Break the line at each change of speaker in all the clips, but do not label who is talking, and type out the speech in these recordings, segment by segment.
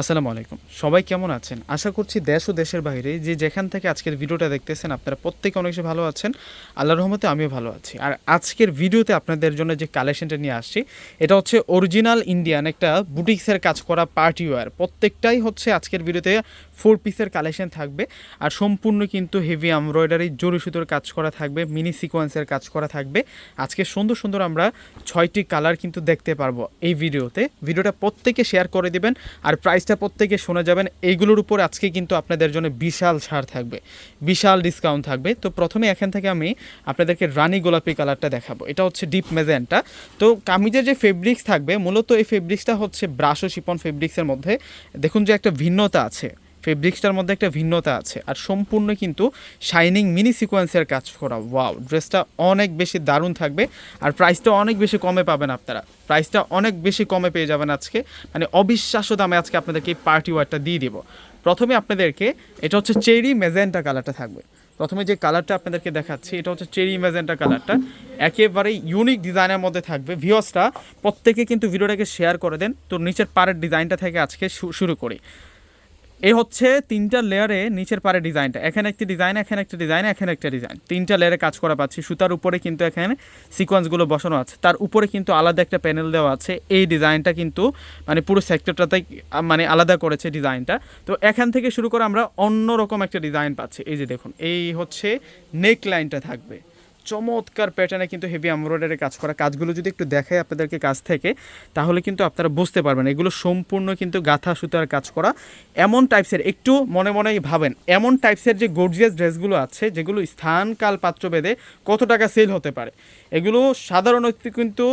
আসসালামু আলাইকুম। সবাই কেমন আছেন? আশা করছি দেশ ও দেশের বাইরে যে যেখান থেকে আজকের ভিডিওটা দেখতেছেন, আপনারা প্রত্যেকে অনেক ভালো আছেন। আল্লাহর রহমতে আমিও ভালো আছি। আর আজকের ভিডিওতে আপনাদের জন্য যে কালেকশনটা নিয়ে আসছি, এটা হচ্ছে অরিজিনাল ইন্ডিয়ান একটা বুটিক্সের কাজ করা পার্টি ওয়ার প্রত্যেকটাই হচ্ছে আজকের ভিডিওতে ফোর পিসের কালেকশন থাকবে। আর সম্পূর্ণ কিন্তু হেভি এমব্রয়ডারি জরি সুতোর কাজ করা থাকবে মিনি সিকোয়েন্সের কাজ করা থাকবে। আজকে সুন্দর সুন্দর আমরা ছয়টি কালার কিন্তু দেখতে পারব এই ভিডিওতে। ভিডিওটা প্রত্যেকে শেয়ার করে দিবেন। আর প্রাইসটা প্রত্যেকে শোনা যাবেন। এইগুলোর উপর আজকে কিন্তু আপনাদের জন্য বিশাল ছাড় থাকবে। বিশাল ডিসকাউন্ট থাকবে। তো প্রথমে এখান থেকে আমি আপনাদেরকে রানি গোলাপি কালারটা দেখাবো। এটা হচ্ছে ডিপ মেজেন্টা তো কামিজের যে ফেব্রিক্স থাকবে, মূলত এই ফেব্রিক্সটা হচ্ছে ব্রাশ ও শিপন ফেব্রিক্সের মধ্যে। দেখুন যে একটা ভিন্নতা আছে। ফেব্রিক্সটার মধ্যে একটা ভিন্নতা আছে। আর সম্পূর্ণ কিন্তু শাইনিং মিনি সিকোয়েন্সের কাজ করা। ওয়াও, ড্রেসটা অনেক বেশি দারুণ থাকবে। আর প্রাইসটা অনেক বেশি কমে পাবেন আপনারা। প্রাইসটা অনেক বেশি কমে পেয়ে যাবেন আজকে। মানে অবিশ্বাস্য দামে আজকে আপনাদেরকে এই পার্টি ওয়ারটা দিয়ে দিব। প্রথমে আপনাদেরকে এটা হচ্ছে চেরি মেজেন্টা কালারটা থাকবে। প্রথমে যে কালারটা আপনাদেরকে দেখাচ্ছি, এটা হচ্ছে চেরি ম্যাজেন্টা কালারটা। একেবারে ইউনিক ডিজাইনের মধ্যে থাকবে। ভিওসটা প্রত্যেকে কিন্তু ভিডিওটাকে শেয়ার করে দেন। তো নিচের পাড়ের ডিজাইনটা থেকে আজকে শুরু করি। এই হচ্ছে তিনটা লেয়ারে নিচের পারে ডিজাইনটা। এখানে একটি ডিজাইন, এখানে একটা ডিজাইন, এখানে একটা ডিজাইন। তিনটা লেয়ারে কাজ করা পাচ্ছি। সুতার উপরে কিন্তু এখানে সিকোয়েন্সগুলো বসানো আছে। তার উপরে কিন্তু আলাদা একটা প্যানেল দেওয়া আছে। এই ডিজাইনটা কিন্তু মানে পুরো সেক্টরটাতেই মানে আলাদা করেছে ডিজাইনটা। তো এখান থেকে শুরু করে আমরা অন্যরকম একটা ডিজাইন পাচ্ছি। এই যে দেখুন, এই হচ্ছে নেক লাইনটা থাকবে। চমৎকার প্যাটার্নে কিন্তু হেভি এমব্রয়ডারি কাজ করা কাজগুলো যদি একটু দেখাই আপনাদেরকে কাজ থেকে, তাহলে কিন্তু আপনারা বুঝতে পারবেন এগুলো সম্পূর্ণ কিন্তু গাঁথা সুতার কাজ করা। এমন টাইপসের একটু মনে মনে ভাবেন, এমন টাইপসের যে গর্জিয়াস ড্রেসগুলো আছে, যেগুলো স্থান কাল পাত্র বেঁধে কত টাকা সেল হতে পারে? এগুলো সাধারণত কিন্তু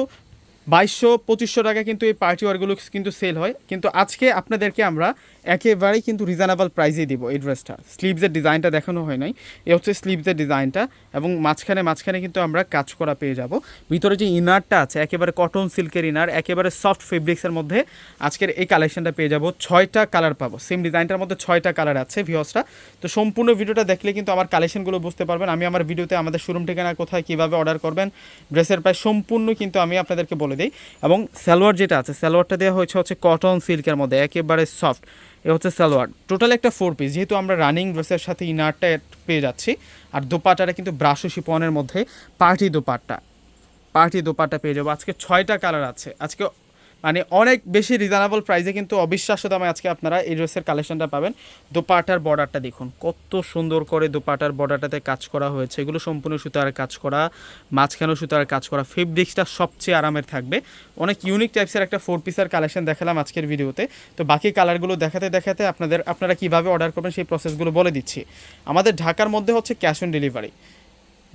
বাইশশো, পঁচিশশো টাকা কিন্তু এই পার্টি ওয়ারগুলো কিন্তু সেল হয়। কিন্তু আজকে আপনাদেরকে আমরা একেবারেই কিন্তু রিজনেবল প্রাইসে দিব এই ড্রেসটা স্লিভসের ডিজাইনটা দেখানো হয় নাই। এ হচ্ছে স্লিভসের ডিজাইনটা এবং মাঝখানে মাঝখানে কিন্তু আমরা কাজ করা পেয়ে যাব। ভিতরে যে ইনারটা আছে, একেবারে কটন সিল্কের ইনার একেবারে সফট ফেব্রিক্সের মধ্যে আজকের এই কালেকশনটা পেয়ে যাব। ছয়টা কালার পাবো। সেম ডিজাইনটার মধ্যে ছয়টা কালার আছে ভিওসটা তো সম্পূর্ণ ভিডিওটা দেখলে কিন্তু আমার কালেকশনগুলো বুঝতে পারবেন। আমি আমার ভিডিওতে আমাদের শোরুম ঠিকানা কোথায়, কীভাবে অর্ডার করবেন ড্রেসের প্রায় সম্পূর্ণ কিন্তু আমি আপনাদেরকে বলে দিই। এবং সালোয়ার যেটা আছে, সালোয়ারটা দেওয়া হয়েছে হচ্ছে কটন সিল্কের মধ্যে, একেবারে সফট এ হচ্ছে সালোয়ার। টোটাল একটা ফোর পিস যেহেতু আমরা রানিং ড্রেসের সাথে ইনারটা পেয়ে যাচ্ছি, আর দোপাটাটা কিন্তু ব্রাশো শিপনের মধ্যে পার্টি দোপাট্টা। পার্টি দোপাট্টা পেয়ে যাব। আজকে ছয়টা কালার আছে। আজকে মানে অনেক বেশি রিজনেবল প্রাইসে কিন্তু অবিশ্বাস্য দামে আজকে আপনারা এই ড্রেসের কালেকশনটা পাবেন। দোপাটার বর্ডারটা দেখুন, কত সুন্দর করে দোপাটার বর্ডারটাতে কাজ করা হয়েছে। এগুলো সম্পূর্ণ সুতার কাজ করা, মাঝখানেও সুতার কাজ করা ফেব্রিক্সটা সবচেয়ে আরামের থাকবে। অনেক ইউনিক টাইপসের একটা ফোর পিসের কালেকশন দেখালাম আজকের ভিডিওতে। তো বাকি কালারগুলো দেখাতে দেখাতে আপনাদের, আপনারা কীভাবে অর্ডার করবেন সেই প্রসেসগুলো বলে দিচ্ছি। আমাদের ঢাকার মধ্যে হচ্ছে ক্যাশ অন ডেলিভারি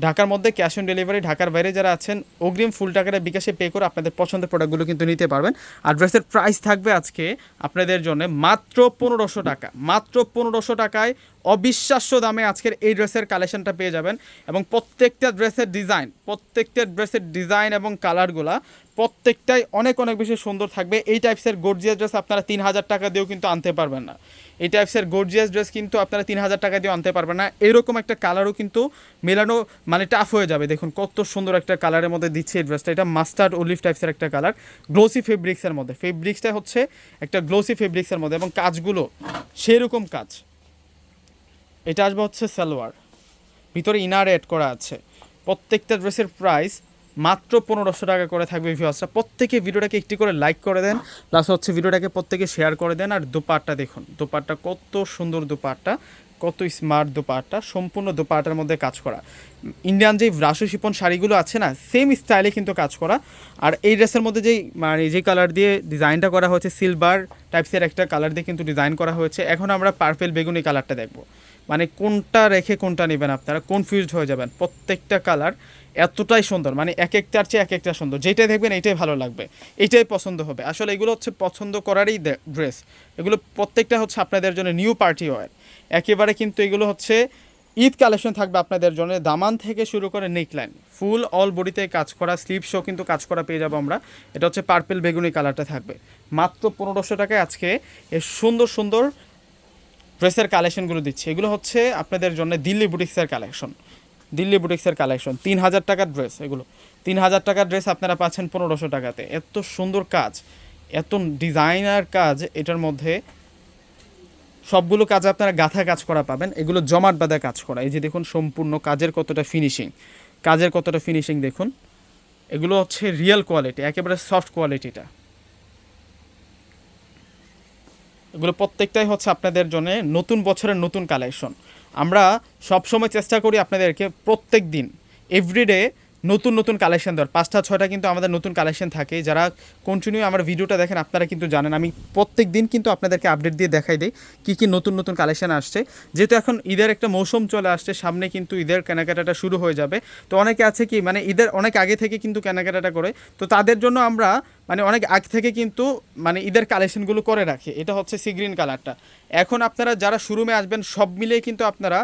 ঢাকার মধ্যে ক্যাশ অন ডেলিভারি ঢাকার বাইরে যারা আছেন, অগ্রিম ফুল টাকাটা বিকাশে পে করে আপনাদের পছন্দের প্রোডাক্টগুলো কিন্তু নিতে পারবেন। আর ড্রেসের প্রাইস থাকবে আজকে আপনাদের জন্য মাত্র পনেরোশো টাকা। মাত্র পনেরোশো টাকায় অবিশ্বাস্য দামে আজকের এই ড্রেসের কালেকশনটা পেয়ে যাবেন এবং প্রত্যেকটা ড্রেসের ডিজাইন প্রত্যেকটা ড্রেসের ডিজাইন এবং কালারগুলা প্রত্যেকটাই অনেক অনেক বেশি সুন্দর থাকবে। এই টাইপসের গর্জিয়াস ড্রেস আপনারা তিন হাজার টাকা দিয়েও কিন্তু আনতে পারবেন না। এই টাইপসের গর্জিয়াস ড্রেস কিন্তু আপনারা তিন হাজার টাকা দিয়ে আনতে পারবেন না। এরকম একটা কালারও কিন্তু মেলানো মানে টাফ হয়ে যাবে। দেখুন, কত সুন্দর একটা কালারের মধ্যে দিচ্ছে এই ড্রেসটা এটা মাস্টার্ড অলিভ টাইপসের একটা কালার গ্লোসি ফেব্রিক্সের মধ্যে। ফেব্রিক্সটা হচ্ছে একটা গ্লোসি ফেব্রিক্সের মধ্যে এবং কাজগুলো সেরকম কাজ। এটা আসবে হচ্ছে সালোয়ার। ভিতরে ইনার অ্যাড করা আছে। প্রত্যেকটা ড্রেসের প্রাইস মাত্র পনেরোশো টাকা করে থাকবে ভিউয়ার্সরা। প্রত্যেকে ভিডিওটাকে একটি করে লাইক করে দেন প্লাস হচ্ছে ভিডিওটাকে প্রত্যেকে শেয়ার করে দেন, আর দোপাট্টা দেখুন। দোপাট্টা কত সুন্দর দোপাট্টা, কত স্মার্ট দোপাট্টা, সম্পূর্ণ দোপাট্টার মধ্যে কাজ করা। ইন্ডিয়ান যে রাসু শিপন শাড়িগুলো আছে না সেম স্টাইলে কিন্তু কাজ করা। আর এই ড্রেসের মধ্যে যেই মানে যে কালার দিয়ে ডিজাইনটা করা হয়েছে সিলভার টাইপসের একটা কালার দিয়ে কিন্তু ডিজাইন করা হয়েছে। এখন আমরা পার্পেল বেগুনি কালারটা দেখব। মানে কোনটা রেখে কোনটা নেবেন আপনারা কনফিউজড হয়ে যাবেন। প্রত্যেকটা কালার এতটাই সুন্দর মানে এক একটার চেয়ে এক একটা সুন্দর। যেটাই দেখবেন এইটাই ভালো লাগবে, এইটাই পছন্দ হবে। আসলে এগুলো হচ্ছে পছন্দ করারই ড্রেস এগুলো প্রত্যেকটা হচ্ছে আপনাদের জন্য নিউ পার্টি ওয়ার একেবারে কিন্তু এগুলো হচ্ছে ঈদ কালেকশন থাকবে আপনাদের জন্য। দামান থেকে শুরু করে নেকলাইন ফুল অল বডিতে কাজ করা স্লিপ শো কিন্তু কাজ করা পেয়ে যাব আমরা। এটা হচ্ছে পার্পেল বেগুনি কালারটা থাকবে। মাত্র পনেরোশো টাকায় আজকে এ সুন্দর সুন্দর ড্রেসের কালেকশনগুলো দিচ্ছি। এগুলো হচ্ছে আপনাদের জন্য দিল্লি বুটিক্সের কালেকশন। দিল্লি বুটিক্সের কালেকশন। তিন হাজার টাকার ড্রেস এগুলো। তিন হাজার টাকার ড্রেস আপনারা পাচ্ছেন পনেরোশো টাকাতে। এত সুন্দর কাজ, এত ডিজাইনার কাজ এটার মধ্যে সবগুলো কাজ আপনারা গাথা কাজ করা পাবেন। এগুলো জমাট বাঁধা কাজ করা। এই যে দেখুন, সম্পূর্ণ কাজের কতটা ফিনিশিং কাজের কতটা ফিনিশিং দেখুন। এগুলো হচ্ছে রিয়েল কোয়ালিটি একেবারে সফট কোয়ালিটিটা এগুলো প্রত্যেকটাই হচ্ছে আপনাদের জন্য নতুন বছরের নতুন কালেকশন আমরা সবসময় চেষ্টা করি আপনাদেরকে প্রত্যেক দিন এভরিডে নতুন নতুন কালেকশন দেওয়ার। পাঁচটা, ছয়টা কিন্তু আমাদের নতুন কালেকশন থাকে। যারা কন্টিনিউ আমার ভিডিওটা দেখেন, আপনারা কিন্তু জানেন। আমি প্রত্যেক দিন কিন্তু আপনাদেরকে আপডেট দিয়ে দেখাই দিই কী কী নতুন নতুন কালেকশন আসছে। যেহেতু এখন ঈদের একটা মৌসুম চলে আসছে, সামনে কিন্তু ঈদের কেনাকাটাটা শুরু হয়ে যাবে। তো অনেকে আছে কি মানে ঈদের অনেক আগে থেকে কিন্তু কেনাকাটাটা করে। তো তাদের জন্য আমরা মানে অনেক আগ থেকে কিন্তু মানে ঈদের কালেকশনগুলো করে রাখি। এটা হচ্ছে সি গ্রিন কালারটা এখন আপনারা যারা শোরুমে আসবেন, সব মিলিয়ে কিন্তু আপনারা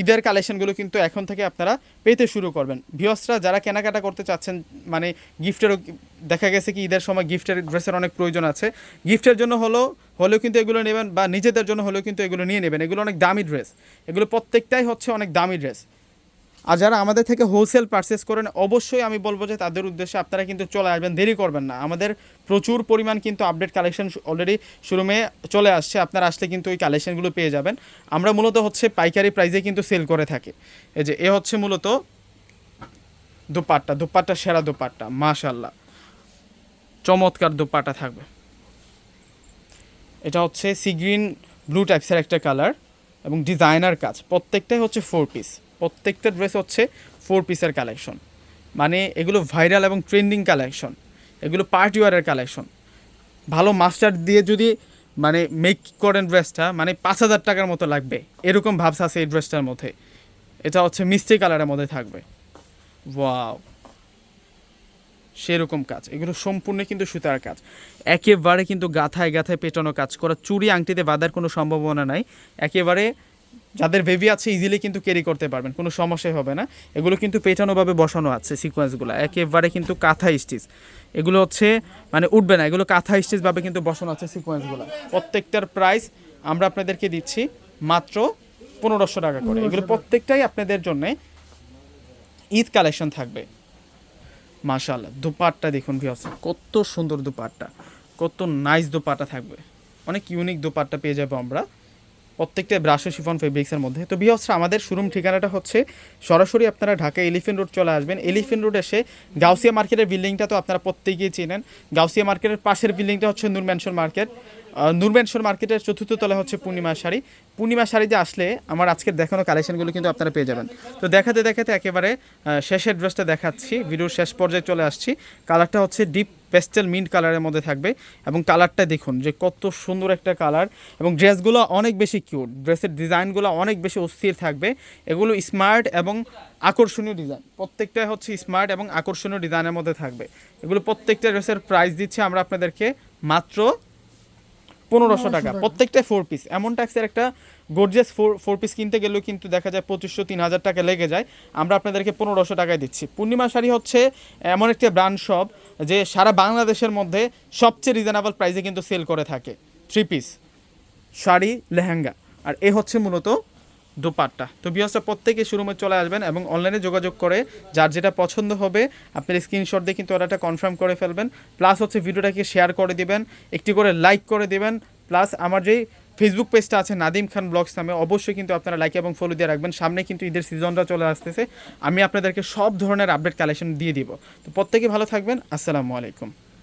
ঈদের কালেকশনগুলো কিন্তু এখন থেকে আপনারা পেতে শুরু করবেন। ভিওসরা যারা কেনাকাটা করতে চাচ্ছেন মানে গিফটেরও দেখা গেছে কি ঈদের সময় গিফটের ড্রেসের অনেক প্রয়োজন আছে। গিফটের জন্য হলো, হলেও কিন্তু এগুলো নেবেন বা নিজেদের জন্য হলেও কিন্তু এগুলো নিয়ে নেবেন। এগুলো অনেক দামি ড্রেস এগুলো প্রত্যেকটাই হচ্ছে অনেক দামি ড্রেস আর যারা আমাদের থেকে হোলসেল পারচেস করেন, অবশ্যই আমি বলব যে তাদের উদ্দেশ্যে আপনারা কিন্তু চলে আসবেন, দেরি করবেন না। আমাদের প্রচুর পরিমাণ কিন্তু আপডেট কালেকশন অলরেডি শোরুমে চলে আসছে, আপনারা আসলে কিন্তু ওই কালেকশনগুলো পেয়ে যাবেন। আমরা মূলত হচ্ছে পাইকারি প্রাইজে কিন্তু সেল করে থাকি। এই যে, এ হচ্ছে মূলত দুপাট্টা দুপাট্টা, সেরা দুপাট্টা মাশাল্লাহ চমৎকার দুপাট্টা থাকবে। এটা হচ্ছে সি গ্রিন ব্লু টাইপসের একটা কালার এবং ডিজাইনার কাজ। প্রত্যেকটাই হচ্ছে ফোর পিস প্রত্যেকটা ড্রেস হচ্ছে ফোর পিসের কালেকশন মানে এগুলো ভাইরাল এবং ট্রেন্ডিং কালেকশন এগুলো পার্টি ওয়ারের কালেকশন ভালো মাস্টার দিয়ে যদি মানে মেক করেন ড্রেসটা মানে পাঁচ হাজার টাকার মতো লাগবে। এরকম ভাবস আছে এই ড্রেসটার মধ্যে। এটা হচ্ছে মিষ্টি কালারের মধ্যে থাকবে। ওয়াও সেরকম কাজ। এগুলো সম্পূর্ণ কিন্তু সুতার কাজ। একেবারে কিন্তু গাথায় গাথায় পেটানো কাজ করা। চুরি আংটিতে বাঁধার কোনো সম্ভাবনা নাই। একেবারে যাদের বেবি আছে ইজিলি কিন্তু ক্যারি করতে পারবেন কোনো সমস্যাই হবে না। এগুলো কিন্তু পেটানোভাবে বসানো আছে সিকোয়েন্সগুলো একেবারে কিন্তু কাঁথা স্টিচ এগুলো হচ্ছে মানে উঠবে না এগুলো কাঁথা স্টিচভাবে কিন্তু বসানো আছে সিকোয়েন্সগুলো প্রত্যেকটার প্রাইস আমরা আপনাদেরকে দিচ্ছি মাত্র পনেরোশো টাকা করে। এগুলো প্রত্যেকটাই আপনাদের জন্য ঈদ কালেকশন থাকবে। মাশাল্লাহ দুপাট্টা দেখুন ভিউয়ার্স কত সুন্দর দুপাট্টা। কত নাইস দুপাট্টা থাকবে। অনেক ইউনিক দুপাট্টা পেয়ে যাব আমরা। প্রত্যেকটা ব্রাশো শিফন ফেব্রিক্সের মধ্যে। তো ভিউয়ার্সরা আমাদের শোরুম ঠিকানাটা হচ্ছে সরাসরি আপনারা ঢাকা এলিফেন্ট রোড চলে আসবেন। এলিফেন্ট রোড এসে গাউসিয়া মার্কেটের বিল্ডিংটা তো আপনারা প্রত্যেকেই চেনেন। গাউসিয়া মার্কেটের পাশের বিল্ডিংটা হচ্ছে নূর মার্কেট নূর ম্যানশন মার্কেটের চতুর্থ তলা হচ্ছে পূর্ণিমা শাড়ি। পূর্ণিমা শাড়িতে আসলে আমার আজকের দেখানো কালেকশনগুলো কিন্তু আপনারা পেয়ে যাবেন। তো দেখাতে দেখাতে একেবারে শেষের ড্রেসটা দেখাচ্ছি। ভিডিওর শেষ পর্যায়ে চলে আসছি। কালারটা হচ্ছে ডিপ পেস্টেল মিন্ট কালারের মধ্যে থাকবে এবং কালারটা দেখুন যে কত সুন্দর একটা কালার এবং ড্রেসগুলো অনেক বেশি কিউট। ড্রেসের ডিজাইনগুলো অনেক বেশি অস্থির থাকবে। এগুলো স্মার্ট এবং আকর্ষণীয় ডিজাইন। প্রত্যেকটা হচ্ছে স্মার্ট এবং আকর্ষণীয় ডিজাইনের মধ্যে থাকবে। এগুলো প্রত্যেকটা ড্রেসের প্রাইস দিচ্ছে আমরা আপনাদেরকে মাত্র পনেরোশো টাকা। প্রত্যেকটাই ফোর পিস এমন টাইপসের একটা গর্জিয়াস ফোর ফোর পিস কিনতে গেলেও কিন্তু দেখা যায় পঁচিশশো তিন হাজার টাকা লেগে যায়। আমরা আপনাদেরকে পনেরোশো টাকায় দিচ্ছি। পূর্ণিমা শাড়ি হচ্ছে এমন একটি ব্র্যান্ড শপ যে সারা বাংলাদেশের মধ্যে সবচেয়ে রিজনেবল প্রাইসে কিন্তু সেল করে থাকে। Three piece sari lehenga. আর এ হচ্ছে মূলত দোপাট্টা। তো বিহসটা প্রত্যেকে শোরুমে চলে আসবেন এবং অনলাইনে যোগাযোগ করে যার যেটা পছন্দ হবে আপনার স্ক্রিনশট দিয়ে কিন্তু অর্ডারটা কনফার্ম করে ফেলবেন। প্লাস হচ্ছে ভিডিওটাকে শেয়ার করে দিবেন, একটি করে লাইক করে দিবেন। প্লাস আমার যেই ফেসবুক পেজটা আছে নাদিম খান ব্লগস নামে, অবশ্যই কিন্তু আপনারা লাইক এবং ফলো দিয়ে রাখবেন। সামনে কিন্তু ঈদের সিজনটা চলে আসতেছে। আমি আপনাদেরকে সব ধরনের আপডেট কালেকশন দিয়ে দিব। তো প্রত্যেকে ভালো থাকবেন। আসসালামু আলাইকুম।